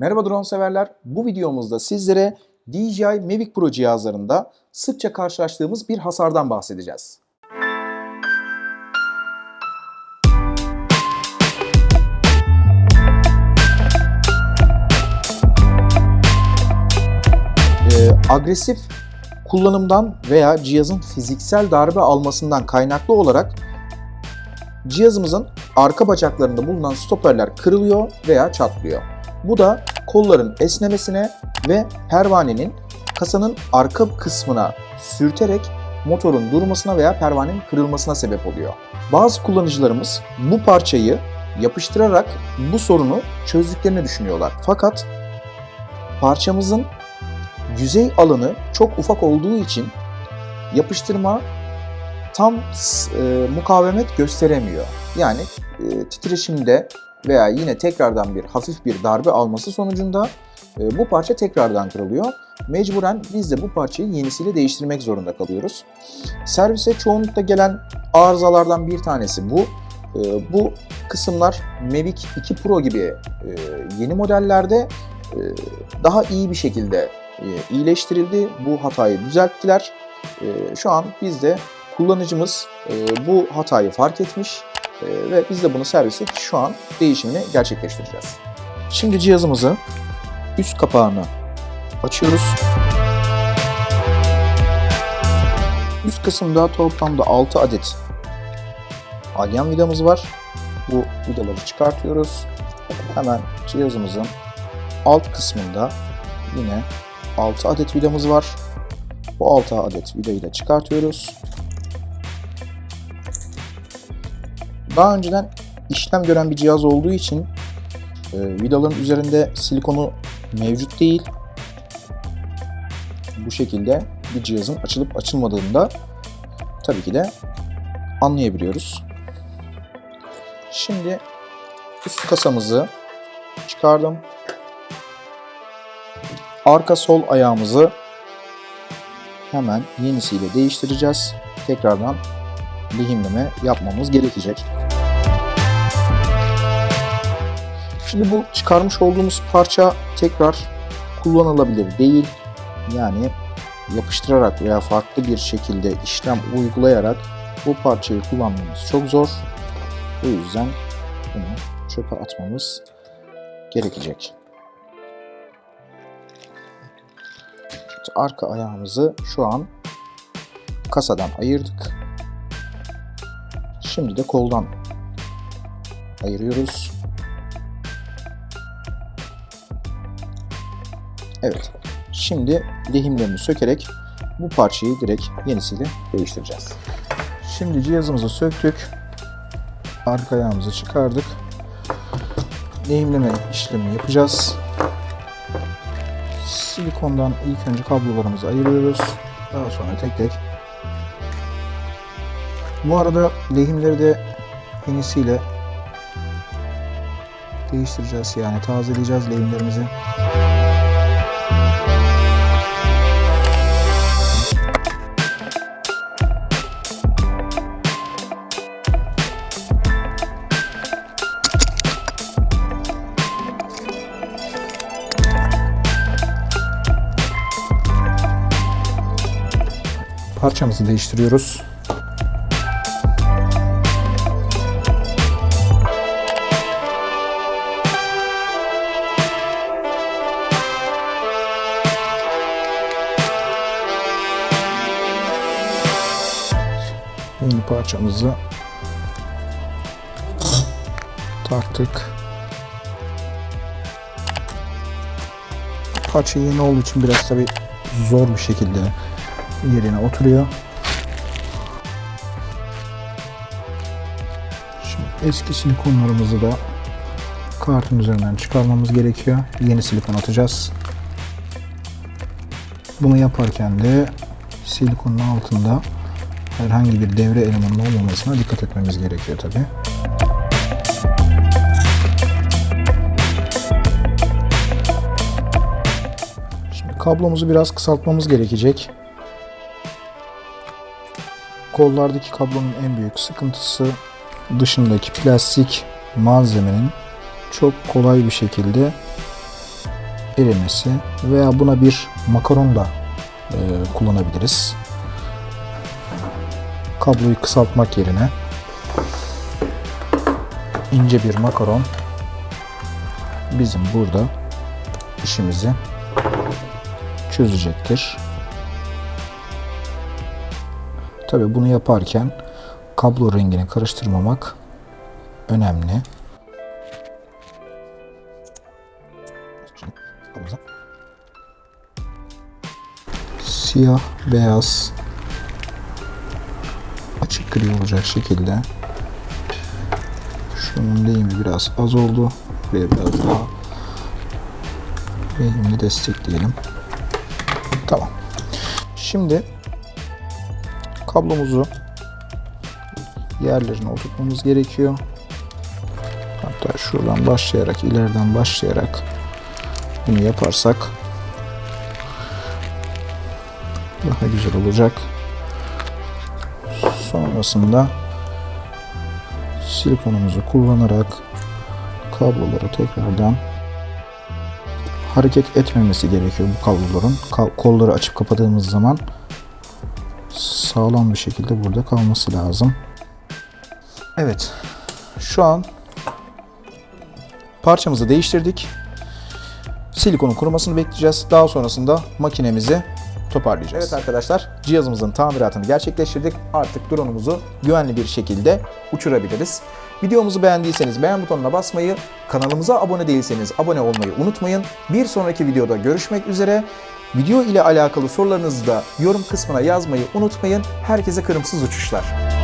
Merhaba drone severler. Bu videomuzda sizlere DJI Mavic Pro cihazlarında sıkça karşılaştığımız bir hasardan bahsedeceğiz. Ee, agresif kullanımdan veya cihazın fiziksel darbe almasından kaynaklı olarak cihazımızın arka bacaklarında bulunan stoperler kırılıyor veya çatlıyor. Bu da kolların esnemesine ve pervanenin kasanın arka kısmına sürterek motorun durmasına veya pervanenin kırılmasına sebep oluyor. Bazı kullanıcılarımız bu parçayı yapıştırarak bu sorunu çözdüklerini düşünüyorlar. Fakat parçamızın yüzey alanı çok ufak olduğu için yapıştırma tam e, mukavemet gösteremiyor. Yani e, titreşimde veya yine tekrardan bir hafif bir darbe alması sonucunda e, bu parça tekrardan kırılıyor. Mecburen biz de bu parçayı yenisiyle değiştirmek zorunda kalıyoruz. Servise çoğunlukla gelen arızalardan bir tanesi bu. E, bu kısımlar Mavic 2 Pro gibi e, yeni modellerde e, daha iyi bir şekilde e, iyileştirildi. Bu hatayı düzelttiler. E, şu an biz de kullanıcımız e, bu hatayı fark etmiş e, ve biz de bunu servise şu an değişimini gerçekleştireceğiz. Şimdi cihazımızı üst kapağını açıyoruz. Üst kısımda toplamda 6 adet alyan vidamız var. Bu vidaları çıkartıyoruz. Hemen cihazımızın alt kısmında yine 6 adet vidamız var. Bu 6 adet vidayı da çıkartıyoruz. Daha önceden işlem gören bir cihaz olduğu için e, vidaların üzerinde silikonu mevcut değil. Bu şekilde bir cihazın açılıp açılmadığını da tabii ki de anlayabiliyoruz. Şimdi üst kasamızı çıkardım. Arka sol ayağımızı hemen yenisiyle değiştireceğiz. Tekrardan lehimleme yapmamız gerekecek. Şimdi bu çıkarmış olduğumuz parça tekrar kullanılabilir değil. Yani yapıştırarak veya farklı bir şekilde işlem uygulayarak bu parçayı kullanmamız çok zor. O yüzden bunu çöpe atmamız gerekecek. Arka ayağımızı şu an kasadan ayırdık. Şimdi de koldan ayırıyoruz. Evet. Şimdi lehimlerini sökerek bu parçayı direkt yenisiyle değiştireceğiz. Şimdi cihazımızı söktük. Arka ayağımızı çıkardık. Lehimleme işlemi yapacağız. Silikondan ilk önce kablolarımızı ayırıyoruz. Daha sonra tek tek. Bu arada lehimleri de yenisiyle değiştireceğiz. Yani tazeleyeceğiz lehimlerimizi. parçamızı değiştiriyoruz. Parçamızı taktık. Parça yeni olduğu için biraz tabi zor bir şekilde yerine oturuyor. Şimdi eski silikonlarımızı da kartın üzerinden çıkarmamız gerekiyor. Yeni silikon atacağız. Bunu yaparken de silikonun altında herhangi bir devre elemanının olmamasına dikkat etmemiz gerekiyor tabi. Şimdi kablomuzu biraz kısaltmamız gerekecek. Kollardaki kablonun en büyük sıkıntısı dışındaki plastik malzemenin çok kolay bir şekilde erimesi veya buna bir makaron da e, kullanabiliriz. Kabloyu kısaltmak yerine ince bir makaron bizim burada işimizi çözecektir. Tabi bunu yaparken kablo rengini karıştırmamak önemli. Siyah, beyaz, açık gri olacak şekilde şunun lehimi biraz az oldu ve biraz daha lehimini destekleyelim. Tamam. Şimdi kablomuzu yerlerine oturtmamız gerekiyor. Hatta şuradan başlayarak, ileriden başlayarak bunu yaparsak daha güzel olacak. Sonrasında silikonumuzu kullanarak kabloları tekrardan hareket etmemesi gerekiyor bu kabloların. Ka- kolları açıp kapadığımız zaman sağlam bir şekilde burada kalması lazım. Evet. Şu an parçamızı değiştirdik. Silikonun kurumasını bekleyeceğiz. Daha sonrasında makinemizi toparlayacağız. Evet arkadaşlar cihazımızın tamiratını gerçekleştirdik. Artık drone'umuzu güvenli bir şekilde uçurabiliriz. Videomuzu beğendiyseniz beğen butonuna basmayı, kanalımıza abone değilseniz abone olmayı unutmayın. Bir sonraki videoda görüşmek üzere. Video ile alakalı sorularınızı da yorum kısmına yazmayı unutmayın. Herkese kırımsız uçuşlar.